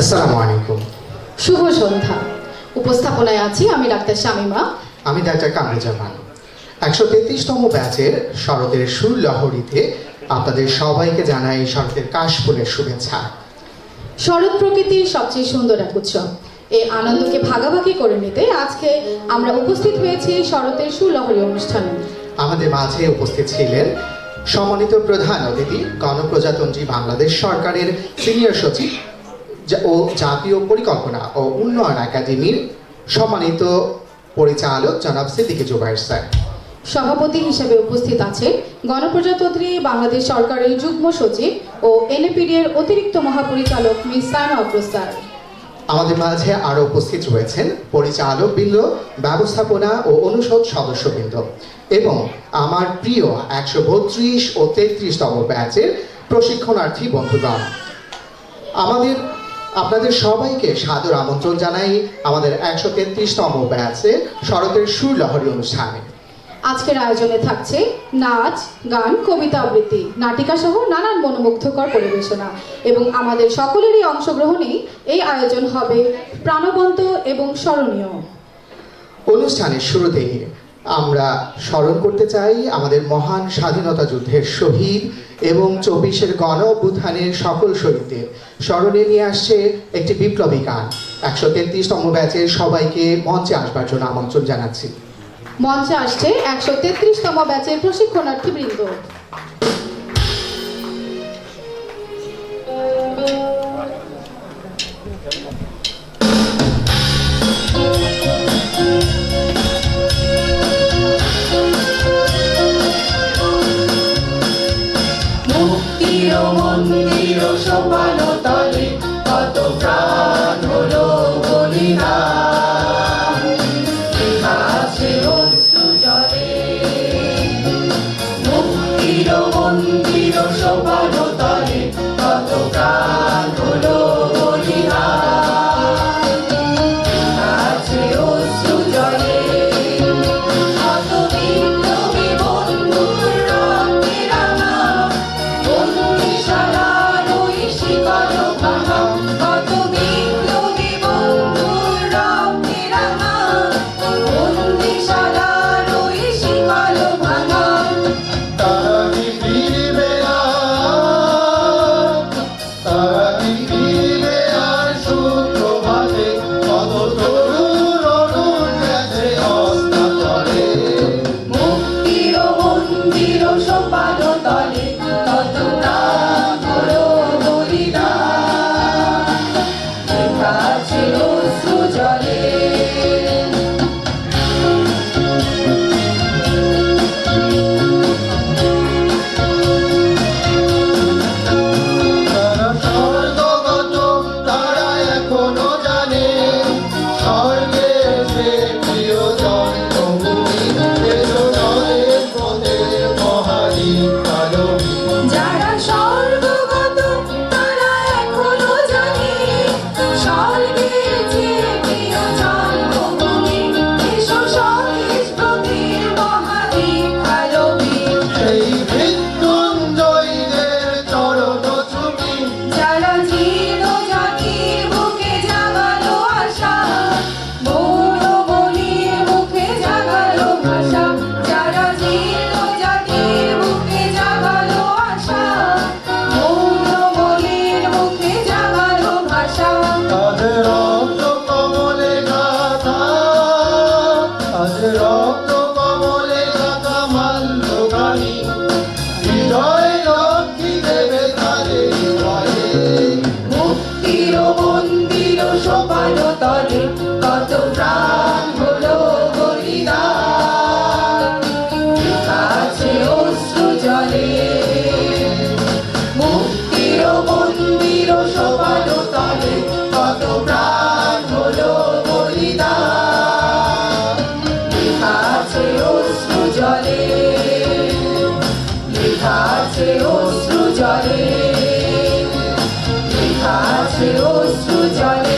আসসালামু আলাইকুম। শুভ সন্ধ্যা। উপস্থাপনায় আছি আমি ডাক্তার শামিমা। আমি ডাক্তার কামরুজ্জামান। একশো তেত্রিশতম ব্যাচের শরতের সুর লহরীতে আপনাদের সবাইকে জানাই শরতের কাশফুলের শুভেচ্ছা। শরৎ প্রকৃতির সবচেয়ে সুন্দর এক উৎসব। এই আনন্দকে ভাগাভাগি করে নিতে আজকে আমরা উপস্থিত হয়েছি শরতের সুলহরী অনুষ্ঠানে। আমাদের মাঝে উপস্থিত ছিলেন সম্মানিত প্রধান অতিথি গণপ্রজাতন্ত্রী বাংলাদেশ সরকারের সিনিয়র সচিব ও জাতীয় পরিকল্পনা ও উন্নয়ন একাডেমির সম্মানিত পরিচালক জনাব সিদ্দিকে জুবাইর স্যার। সভাপতি হিসেবে উপস্থিত আছে গণপ্রজাতন্ত্রী বাংলাদেশ সরকারের যুগ্ম সচিব ও এনএপিডি এর অতিরিক্ত মহাপরিচালক মিস স্যার আমাদের মাঝে আরও উপস্থিত রয়েছেন পরিচালক বৃন্দ ব্যবস্থাপনা ও অনুষদ সদস্যবৃন্দ এবং আমার প্রিয় একশো বত্রিশ ও তেত্রিশতম ব্যাচের প্রশিক্ষণার্থী বন্ধুগণ। আমাদের আপনাদের সবাইকে সাদর আমন্ত্রণ জানাই আমাদের একশো তেত্রিশতম ব্যাচে শরতের সুরলহরী অনুষ্ঠানে। আজকের আয়োজনে থাকছে নাচ গান কবিতা আবৃত্তি নাটিকা সহ নানান মনোমুগ্ধকর পরিবেশনা এবং আমাদের সকলেরই অংশগ্রহণেই এই আয়োজন হবে প্রাণবন্ত এবং স্মরণীয়। অনুষ্ঠানের শুরুতেই আমরা স্মরণ করতে চাই আমাদের মহান স্বাধীনতা যুদ্ধের শহীদ এবং চব্বিশের গণ অভ্যুত্থানের সকল শহীদদের স্মরণে নিয়ে আসছে একটি বিপ্লবী গান। একশো তেত্রিশতম ব্যাচের সবাইকে মঞ্চে আসবার জন্য আমন্ত্রণ জানাচ্ছি। মঞ্চে আসছে একশো তেত্রিশতম ব্যাচের প্রশিক্ষণার্থী মন্দির সোপান কত প্রাণ বলিদান। মন্দির সোপান কত প্রাণ 暑假